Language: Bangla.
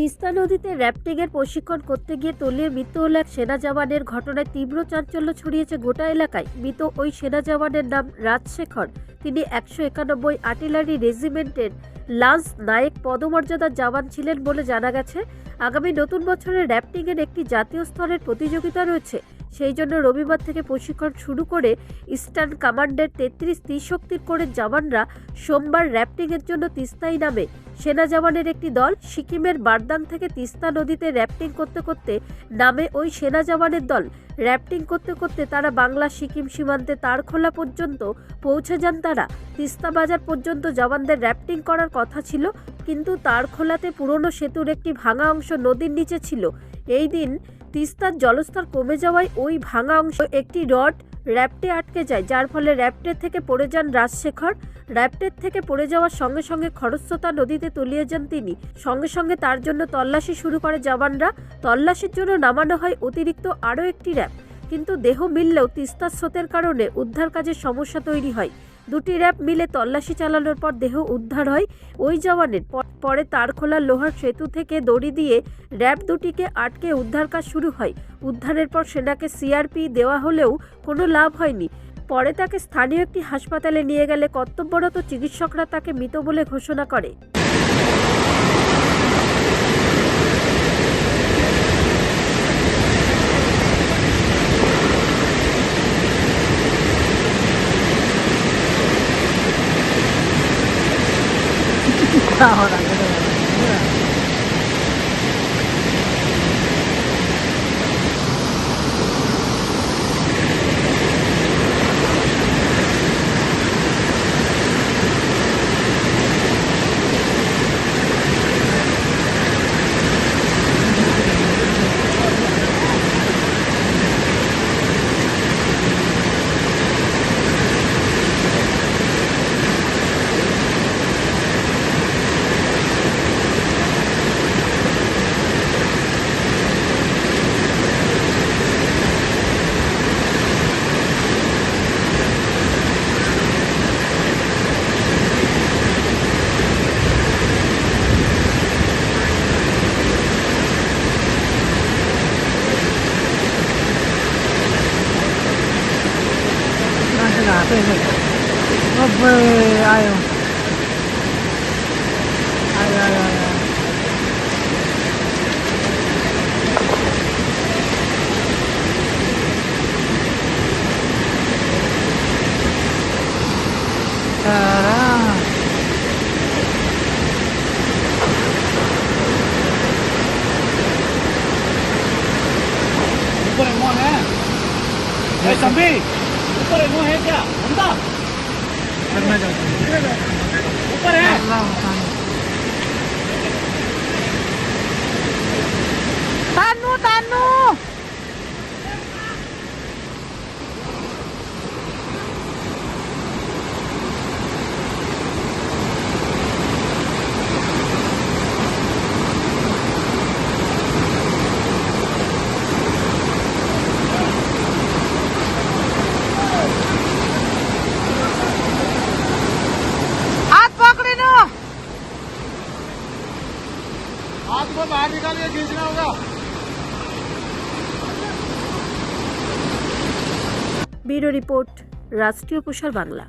তিস্তা নদীতে র্যাফটিংয়ের প্রশিক্ষণ করতে গিয়ে তলিয়ে মৃত্যু হল এক সেনা জওয়ানের ঘটনায় তীব্র চাঞ্চল্য ছড়িয়েছে গোটা এলাকায়। মৃত ওই সেনা জওয়ানের নাম রাজশেখর। তিনি একশো একানব্বই আর্টিলারি রেজিমেন্টের লান্স নায়েক পদমর্যাদার জওয়ান ছিলেন বলে জানা গেছে। আগামী নতুন বছরে র্যাফটিংয়ের একটি জাতীয় স্তরের প্রতিযোগিতা রয়েছে। সেই জন্য রবিবার থেকে প্রশিক্ষণ শুরু করে ইস্টার্ন কমান্ডের তেত্রিশ ত্রিশক্তির করে জওয়ানরা সোমবার র্যাফটিংয়ের জন্য তিস্তায় নামে। সেনা জওয়ানের একটি দল সিকিমের বারদাং থেকে তিস্তা নদীতে র্যাফটিং করতে করতে নামে ওই সেনা জওয়ানের দল। র্যাফটিং করতে করতে তারা বাংলা সিকিম সীমান্তে তারখোলা পর্যন্ত পৌঁছে যান তারা। তিস্তা বাজার পর্যন্ত জওয়ানদের র্যাফটিং করার কথা ছিল, কিন্তু তারখোলাতে পুরনো সেতুর একটি ভাঙা অংশ নদীর নিচে ছিল। এই দিন তিস্তার জলস্তর কমে যাওয়ায় ওই ভাঙা অংশ একটি রড র্যাপটে আটকে যায়, যার ফলে র্যাপটের থেকে পড়ে যান রাজশেখর। র্যাপটের থেকে পড়ে যাওয়ার সঙ্গে সঙ্গে খরস্রোতা নদীতে তলিয়ে যান তিনি। সঙ্গে সঙ্গে তার জন্য তল্লাশি শুরু করে জওয়ানরা। তল্লাশির জন্য নামানো হয় অতিরিক্ত আরও একটি র্যাপ। কিন্তু দেহ মিললেও তিস্তার স্রোতের কারণে উদ্ধার কাজের সমস্যা তৈরি হয়। দুটি র্যাব মিলে তল্লাশি চালানোর পর দেহ উদ্ধার হয়। ওই জওয়ানের প- তার খোলা লোহার সেতু থেকে দড়ি দিয়ে র্যাব দুটিকে আটকে উদ্ধার কাজ শুরু হয়। উদ্ধারের পর সেনাকে সিআরপি দেওয়া হলেও কোনো লাভ হয়নি। পরে তাকে স্থানীয় একটি হাসপাতালে নিয়ে গেলে কর্তব্যরত চিকিৎসকরা তাকে মৃত বলে ঘোষণা করে। 好难的 Hey, Zombie! 오빠래 뭐 했냐? 간다. 장난이야. 오빠래. बाहर निकालिए खींचना होगा ব্যুরো রিপোর্ট রাষ্ট্রীয় প্রসার বাংলা